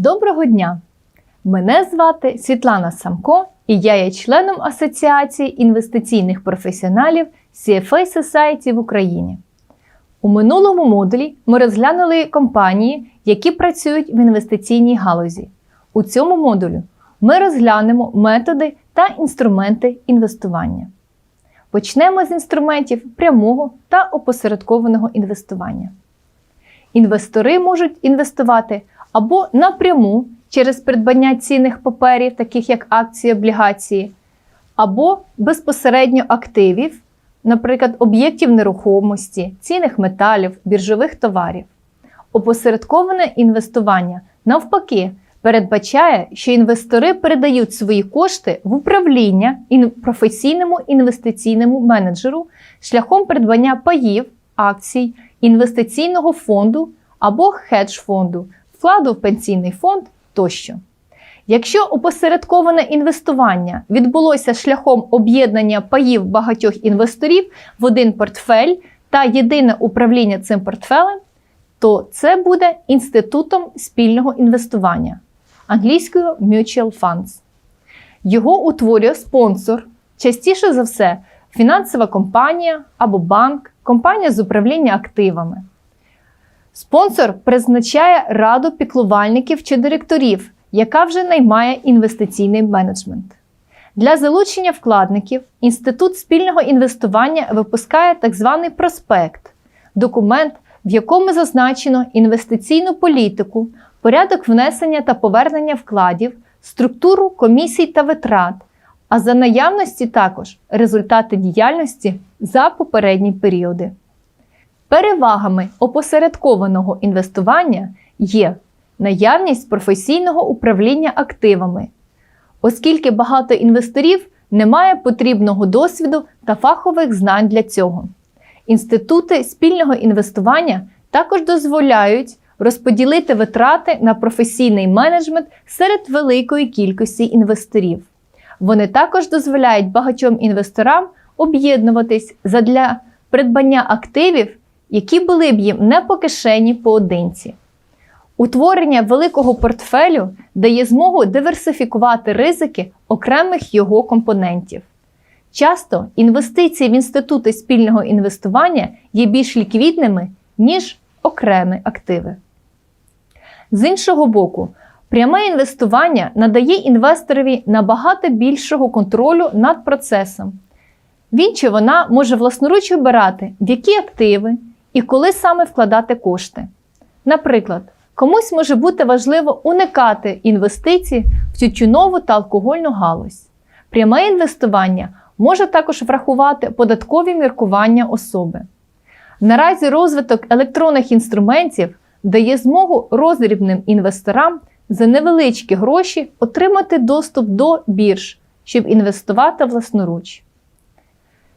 Доброго дня! Мене звати Світлана Самко, і я є членом Асоціації інвестиційних професіоналів CFA Society в Україні. У минулому модулі ми розглянули компанії, які працюють в інвестиційній галузі. У цьому модулі ми розглянемо методи та інструменти інвестування. Почнемо з інструментів прямого та опосередкованого інвестування. Інвестори можуть інвестувати або напряму через придбання цінних паперів, таких як акції, облігації, або безпосередньо активів, наприклад, об'єктів нерухомості, цінних металів, біржових товарів. Опосередковане інвестування навпаки передбачає, що інвестори передають свої кошти в управління професійному інвестиційному менеджеру шляхом придбання паїв, акцій, інвестиційного фонду або хедж-фонду, вкладу в пенсійний фонд тощо. Якщо опосередковане інвестування відбулося шляхом об'єднання паїв багатьох інвесторів в один портфель та єдине управління цим портфелем, то це буде інститутом спільного інвестування англійською Mutual Funds. Його утворює спонсор, частіше за все, фінансова компанія або банк, компанія з управління активами. Спонсор призначає раду піклувальників чи директорів, яка вже наймає інвестиційний менеджмент. Для залучення вкладників Інститут спільного інвестування випускає так званий проспект документ, в якому зазначено інвестиційну політику, порядок внесення та повернення вкладів, структуру комісій та витрат, а за наявності також результати діяльності за попередні періоди. Перевагами опосередкованого інвестування є наявність професійного управління активами, оскільки багато інвесторів не має потрібного досвіду та фахових знань для цього. Інститути спільного інвестування також дозволяють розподілити витрати на професійний менеджмент серед великої кількості інвесторів. Вони також дозволяють багатьом інвесторам об'єднуватись задля придбання активів, які були б їм не по кишені поодинці. Утворення великого портфелю дає змогу диверсифікувати ризики окремих його компонентів. Часто інвестиції в інститути спільного інвестування є більш ліквідними, ніж окремі активи. З іншого боку, пряме інвестування надає інвесторові набагато більшого контролю над процесом. Він чи вона може власноруч обирати, в які активи і коли саме вкладати кошти. Наприклад, комусь може бути важливо уникати інвестицій в тютюнову та алкогольну галузь. Пряме інвестування може також врахувати податкові міркування особи. Наразі розвиток електронних інструментів дає змогу роздрібним інвесторам за невеличкі гроші отримати доступ до бірж, щоб інвестувати власноруч.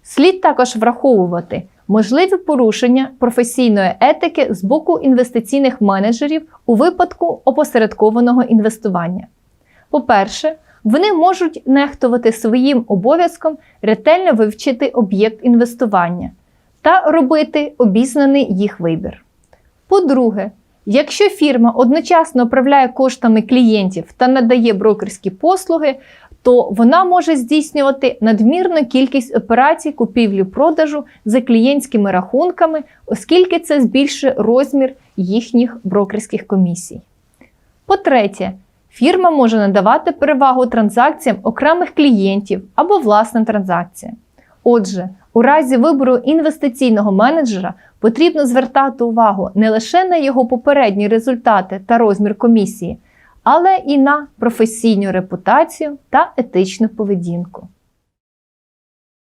Слід також враховувати можливі порушення професійної етики з боку інвестиційних менеджерів у випадку опосередкованого інвестування. По-перше, вони можуть нехтувати своїм обов'язком ретельно вивчити об'єкт інвестування та робити обізнаний їх вибір. По-друге, якщо фірма одночасно управляє коштами клієнтів та надає брокерські послуги, то вона може здійснювати надмірну кількість операцій купівлі-продажу за клієнтськими рахунками, оскільки це збільшує розмір їхніх брокерських комісій. По-третє, фірма може надавати перевагу транзакціям окремих клієнтів або власним транзакціям. Отже, у разі вибору інвестиційного менеджера потрібно звертати увагу не лише на його попередні результати та розмір комісії, але і на професійну репутацію та етичну поведінку.